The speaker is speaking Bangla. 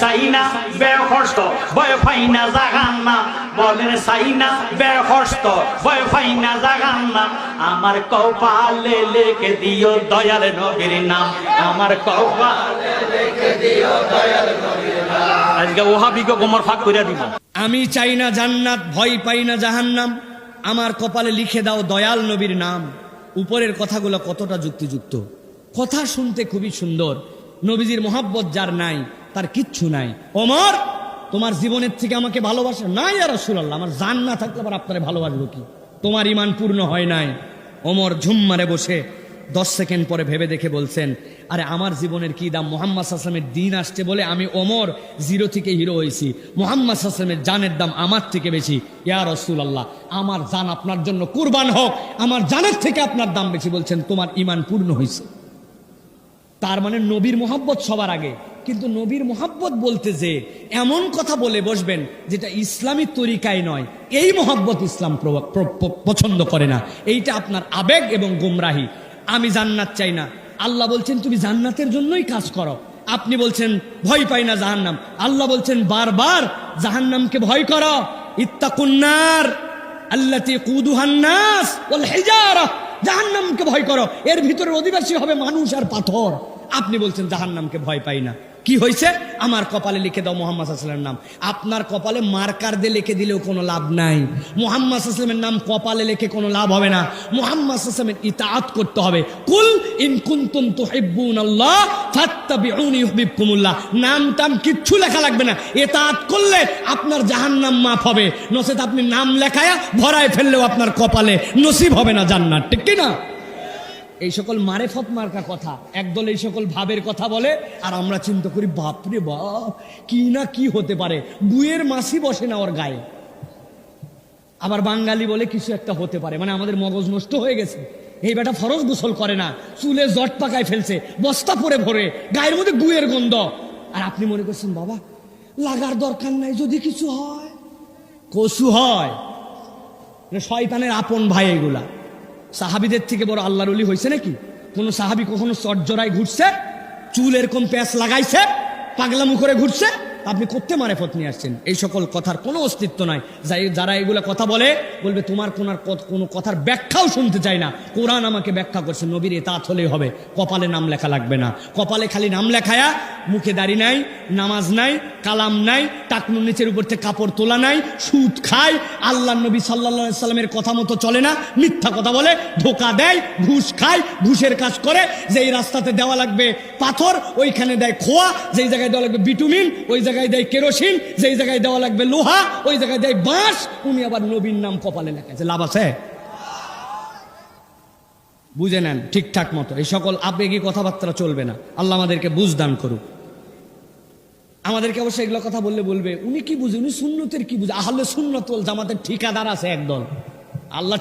সাইনা বেহস্ত ভয় পাই না বলেন সাইনা বেহস্ত ভয় পাই না আমার কপালে লেখে দিও দয়াল নবীর নাম। আমার কপালে লেখে দিও দয়াল নবীর নাম। আজকে ওহাবিকে গোমর ফাঁক করে দিব। আমি চাই না জান্নাত, ভয় পাই না জাহান্নাম। আমার কপালে লিখে দাও দয়াল নবীর নাম। উপরের কথাগুলো কতটা যুক্তিযুক্ত? কথা শুনতে খুবই সুন্দর। নবীজির মোহাব্বত যার নাই তার কিচ্ছু নাই। অমর তোমার জীবনের থেকে আমাকে ভালোবাসে নাই আর রসুল্লাহ আমার জান না থাকলে আবার আপনারে ভালোবাসবো কি? তোমার ইমান পূর্ণ হয় নাই। অমর ঝুম্মারে বসে দশ সেকেন্ড পরে ভেবে দেখে বলছেন, আরে, আমার জীবনের কি দাম? মোহাম্মদ আসলামের দিন আসছে বলে আমি অমর জিরো থেকে হিরো হয়েছি। মোহাম্মদ আসলামের জানের দাম আমার থেকে বেশি। ইয়া রসুল আল্লাহ আমার জান আপনার জন্য কুরবান হোক, আমার জানের থেকে আপনার দাম বেশি। বলছেন, তোমার ইমান পূর্ণ হয়েছে। তার মানে নবীর মোহাব্বত সবার আগে। কিন্তু নবীর মোহাব্বত বলতে যে এমন কথা বলে বসবেন যেটা ইসলামী তরিকায় নয়। এই মোহাব্বত ইসলাম পছন্দ করে না। এইটা আপনার আবেগ এবং গুমরাহি। আমি জান্নাত চাই না। আল্লাহ বলছেন, তুমি জান্নাতের জন্যই কাজ করো। আপনি বলছেন, ভয় পাই না জাহান্নাম। আল্লাহ বলছেন, বারবার জাহান্নামকে ভয় করো। ইত্তাকুন্নার আল্লাতি কুদুহান্নাস জাহান্নামকে ভয় করো। এর ভিতরে অধিবাসী হবে মানুষ আর পাথর। আপনি বলছেন জাহান্নামকে ভয় পাই না। কি হয়েছে? আমার কপালে লিখে দাও মোহাম্মদ আসলামের নাম। আপনার কপালে মার্কার দিয়ে লিখে দিলেও কোনো লাভ নাই। মোহাম্মদ আসলামের নাম কপালে লিখে কোনো লাভ হবে না। মোহাম্মদ আসলামের ইতাআত করতে হবে। কুল ইন কুনতুম তুহিব্বুন আল্লাহ ফাত্তাবিউনি নাম টাম কিচ্ছু লেখা লাগবে না। ইতাআত করলে আপনার জাহান্নাম মাফ হবে। নসেত আপনি নাম লেখায়া ভরায় ফেললেও আপনার কপালে নসিব হবে না জান্নাত। ঠিক না এই সকল মারেফত মার্কা কথা, একদল এই সকল ভাবের কথা বলে, আর আমরা চিন্তা করি, বাপরে বাপ, কি না কি হতে পারে? বুয়ের মাসি বসে না ওর গায়ে। আবার বাঙালি বলে কিছু একটা হতে পারে মানে আমাদের মগজ নষ্ট হয়ে গেছে। এই বেটা ফরজ গোসল করে না, চুলে জট পাকায় ফেলছে, বস্তা পরে ভরে, গায়ের মধ্যে গুয়ের গন্ধ। আর আপনি মনে করছেন, বাবা, লাগার দরকার নাই যদি কিছু হয়? কসু হয়। শয়তানের আপন ভাই এগুলা। সাহাবিদের থেকে বড় আল্লাহর অলি হয়েছে নাকি? কোনো সাহাবি কখনো চটজরায় ঘুরছে? চুল এরকম প্যাঁচ লাগাইছে? পাগলামু করে ঘুরছে? আপনি করতে মারে ফত নিয়ে আসছেন। এই সকল কথার কোনো অস্তিত্ব নাই। যাই যারা এগুলা কথা বলে, বলবে, তোমার কোন কোনো কথার ব্যাখ্যাও শুনতে চাই না। কোরআন আমাকে ব্যাখ্যা করছে, নবীর এতাত হলেই হবে। কপালে নাম লেখা লাগবে না। কপালে খালি নাম লেখায়া মুখে দাড়ি নাই, নামাজ নাই, কালাম নাই টাকনুর নিচের উপর থেকে কাপড় তোলা নাই, সুদ খায় আল্লাহ নবী সাল্লা সাল্লামের কথা মতো চলে না, মিথ্যা কথা বলে, ধোকা দেয়, ঘুষ খায়, ঘুষের কাজ করে, যেই রাস্তাতে দেওয়া লাগবে পাথর, ওইখানে দেয় খোয়া, যেই জায়গায় দেওয়া লাগবে বিটুমিন ওই জায়গায় দেয় কেরোসিন, যেই জায়গায় দেওয়া লাগবে লোহা, ওই জায়গায় দেয় বাঁশ, উনি আবার নবীর নাম কপালে লেখাছে। লাভ আছে? বুঝে নেন, ঠিকঠাক মতো। এই সকল আবেগী কথাবার্তা চলবে না। আল্লাহ আমাদেরকে বুঝ দান করুক। আমাদেরকে অবশ্যই এগুলো কথা বললে বলবে, উনি কি বুঝে? উনি সুন্নতের কি বুঝে? আহলে সুন্নত জামাতের ঠিকাদার আছে একদল। আল্লাহ